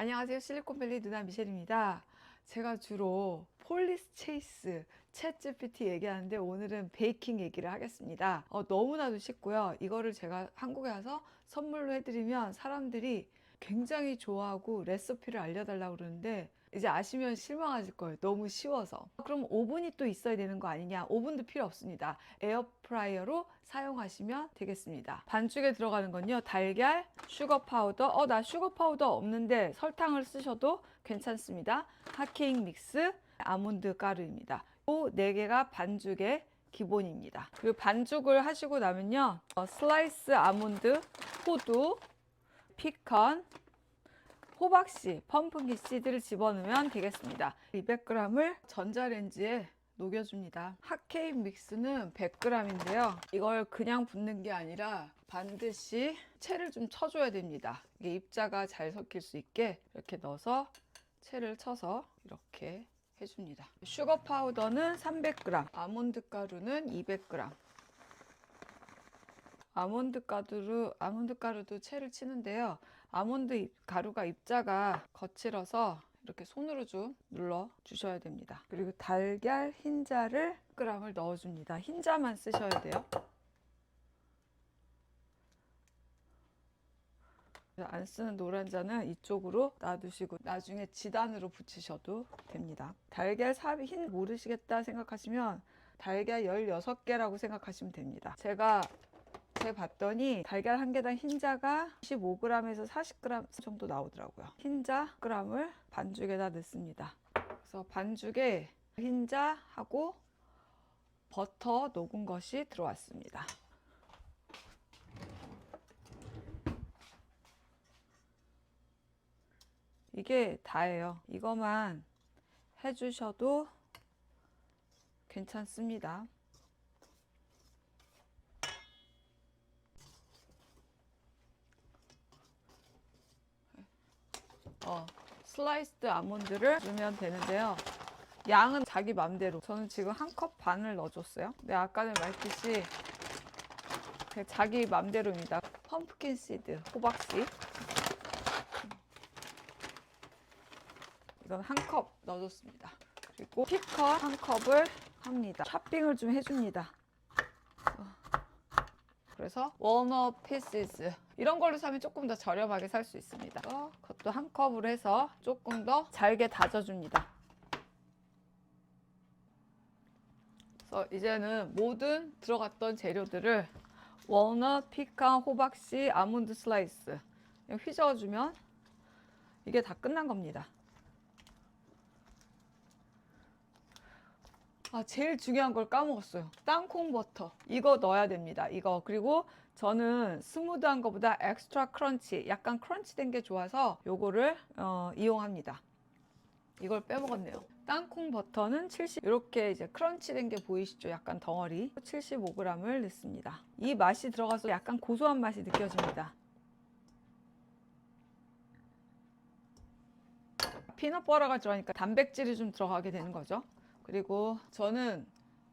안녕하세요. 실리콘밸리 누나 미셸입니다. 제가 주로 폴리스 체이스, 챗 GPT 얘기하는데 오늘은 베이킹 얘기를 하겠습니다. 어, 너무나도 쉽고요. 이거를 제가 한국에 와서 선물로 해드리면 사람들이 굉장히 좋아하고 레시피를 알려달라고 그러는데 이제 아시면 실망하실 거예요. 너무 쉬워서. 그럼 오븐이 또 있어야 되는 거 아니냐? 오븐도 필요 없습니다. 에어프라이어로 사용하시면 되겠습니다. 반죽에 들어가는 건요. 달걀, 슈거 파우더. 어, 나 슈거 파우더 없는데 설탕을 쓰셔도 괜찮습니다. 핫케이크 믹스, 아몬드 가루입니다. 이네 개가 반죽의 기본입니다. 그리고 반죽을 하시고 나면요. 어, 슬라이스 아몬드, 호두, 피컨, 호박씨, 펌프킨 씨드를 집어넣으면 되겠습니다. 200g을 전자레인지에 녹여줍니다. 핫케이크 믹스는 100g인데요. 이걸 그냥 붓는 게 아니라 반드시 채를 좀 쳐줘야 됩니다. 이게 입자가 잘 섞일 수 있게 이렇게 넣어서 채를 쳐서 이렇게 해줍니다. 슈거 파우더는 300g, 아몬드 가루는 200g. 아몬드 가루로 아몬드 가루도 채를 치는데요. 아몬드 잎- 가루가 입자가 거칠어서 이렇게 손으로 좀 눌러 주셔야 됩니다. 그리고 달걀 흰자를 g을 넣어 줍니다. 흰자만 쓰셔야 돼요. 안 쓰는 노란 자는 이쪽으로 놔두시고 나중에 지단으로 붙이셔도 됩니다. 달걀 삽이 흰 모르시겠다 생각하시면 달걀 16개라고 생각하시면 됩니다. 제가 재 봤더니 달걀 한 개당 흰자가 15g에서 40g 정도 나오더라고요. 흰자 g을 반죽에다 넣습니다. 그래서 반죽에 흰자하고 버터 녹은 것이 들어왔습니다. 이게 다예요. 이거만 해주셔도 괜찮습니다. 어, 슬라이스드 아몬드를 넣으면 되는데요. 양은 자기 맘대로. 저는 지금 한 컵 반을 넣어줬어요. 근데 아까는 말했듯이 자기 맘대로입니다. 펌프킨 시드, 호박 씨. 이건 한 컵 넣어줬습니다. 그리고 피컨 한 컵을 합니다. 샤핑을 좀 해줍니다. 그래서 워너 피시스 이런 걸로 사면 조금 더 저렴하게 살 수 있습니다. 어, 그것도 한 컵으로 해서 조금 더 잘게 다져줍니다. 그래서 이제는 모든 들어갔던 재료들을 워너, 피칸, 호박씨, 아몬드 슬라이스 휘저어주면 이게 다 끝난 겁니다. 아, 제일 중요한 걸 까먹었어요. 땅콩 버터. 이거 넣어야 됩니다. 이거. 그리고 저는 스무드한 것보다 엑스트라 크런치, 약간 크런치 된 게 좋아서 요거를 어, 이용합니다. 이걸 빼먹었네요. 땅콩 버터는 70, 이렇게 이제 크런치 된 게 보이시죠? 약간 덩어리. 75g을 넣습니다. 이 맛이 들어가서 약간 고소한 맛이 느껴집니다. 피넛버터가 들어가니까 단백질이 좀 들어가게 되는 거죠. 그리고 저는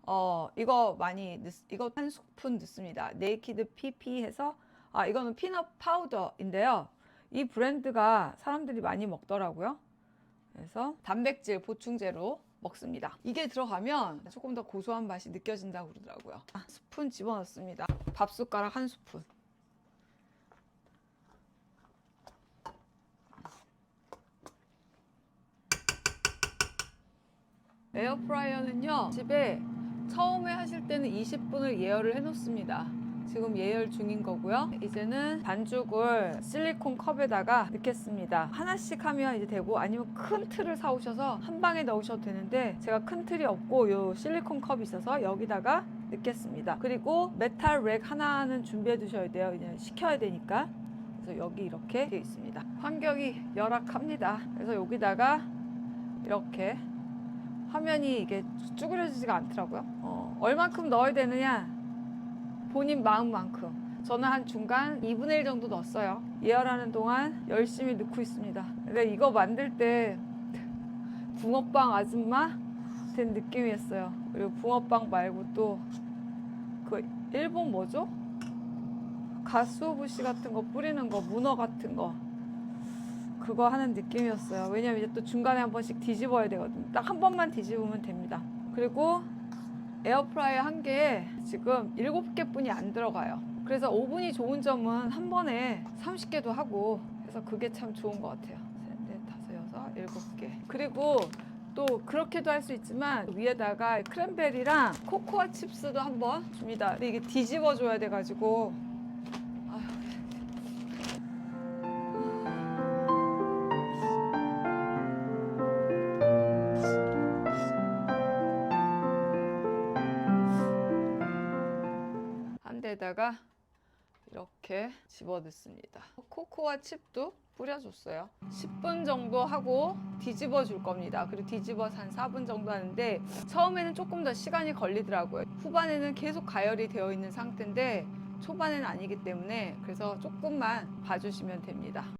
어 이거 많이 넣, 이거 한 스푼 넣습니다. 네이키드 PP 해서 아 이거는 피넛 파우더인데요. 이 브랜드가 사람들이 많이 먹더라고요. 그래서 단백질 보충제로 먹습니다. 이게 들어가면 조금 더 고소한 맛이 느껴진다고 그러더라고요. 아, 스푼 집어넣습니다. 밥 숟가락 한 스푼. 에어프라이어는요 집에 처음에 하실 때는 20분을 예열을 해 놓습니다. 지금 예열 중인 거고요. 이제는 반죽을 실리콘 컵에다가 넣겠습니다. 하나씩 하면 이제 되고 아니면 큰 틀을 사 오셔서 한 방에 넣으셔도 되는데 제가 큰 틀이 없고 요 실리콘 컵이 있어서 여기다가 넣겠습니다. 그리고 메탈 렉 하나는 준비해 두셔야 돼요. 이제 식혀야 되니까. 그래서 여기 이렇게 되어 있습니다. 환경이 열악합니다. 그래서 여기다가 이렇게 화면이 이게 쭈그려지지가 않더라고요. 어, 얼만큼 넣어야 되느냐? 본인 마음만큼. 저는 한 중간 2분의 1 정도 넣었어요. 예열하는 동안 열심히 넣고 있습니다. 근데 이거 만들 때 붕어빵 아줌마 된 느낌이었어요. 그리고 붕어빵 말고 또 그 일본 뭐죠? 가스오부시 같은 거 뿌리는 거, 문어 같은 거. 그거 하는 느낌이었어요. 왜냐면 이제 또 중간에 한 번씩 뒤집어야 되거든요. 딱 한 번만 뒤집으면 됩니다. 그리고 에어프라이어 한 개에 지금 7개 뿐이 안 들어가요. 그래서 오븐이 좋은 점은 한 번에 30개도 하고 그래서 그게 참 좋은 것 같아요. 셋, 넷, 다섯, 여섯, 일곱 개. 그리고 또 그렇게도 할 수 있지만 위에다가 크랜베리랑 코코아 칩스도 한번 줍니다. 근데 이게 뒤집어 줘야 돼가지고 한 대에다가 이렇게 집어 넣습니다. 코코아 칩도 뿌려줬어요. 10분 정도 하고 뒤집어 줄 겁니다. 그리고 뒤집어서 한 4분 정도 하는데 처음에는 조금 더 시간이 걸리더라고요. 후반에는 계속 가열이 되어 있는 상태인데 초반에는 아니기 때문에 그래서 조금만 봐주시면 됩니다.